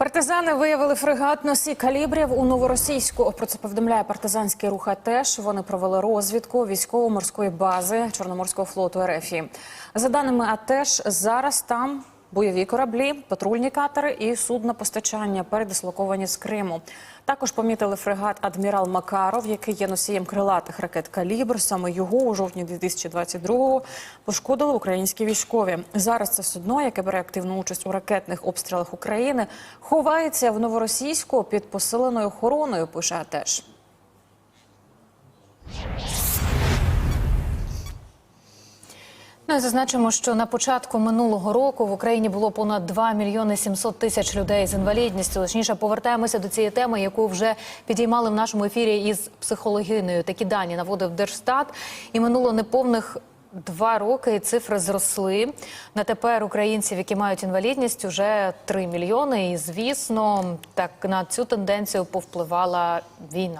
Партизани виявили фрегат носій калібрів у новоросійську. Про це повідомляє партизанський рух АТЕШ. Вони провели розвідку військово-морської бази Чорноморського флоту РФ. За даними АТЕШ, зараз там бойові кораблі, патрульні катери і судна постачання передислоковані з Криму. Також помітили фрегат адмірал Макаров, який є носієм крилатих ракет калібр. Саме його у жовтні 2022-го пошкодили українські військові. Зараз це судно, яке бере активну участь у ракетних обстрілах України, ховається в новоросійську під посиленою охороною. Пише АТЕШ. Ну і зазначимо, що на початку минулого року в Україні було понад 2 мільйони 700 тисяч людей з інвалідністю. Точніше, повертаємося до цієї теми, яку вже підіймали в нашому ефірі із психологиною. Такі дані наводив Держстат, і минуло неповних. Два роки і цифри зросли. На тепер українців, які мають інвалідність, уже 3 мільйони. І звісно, так на цю тенденцію повпливала війна.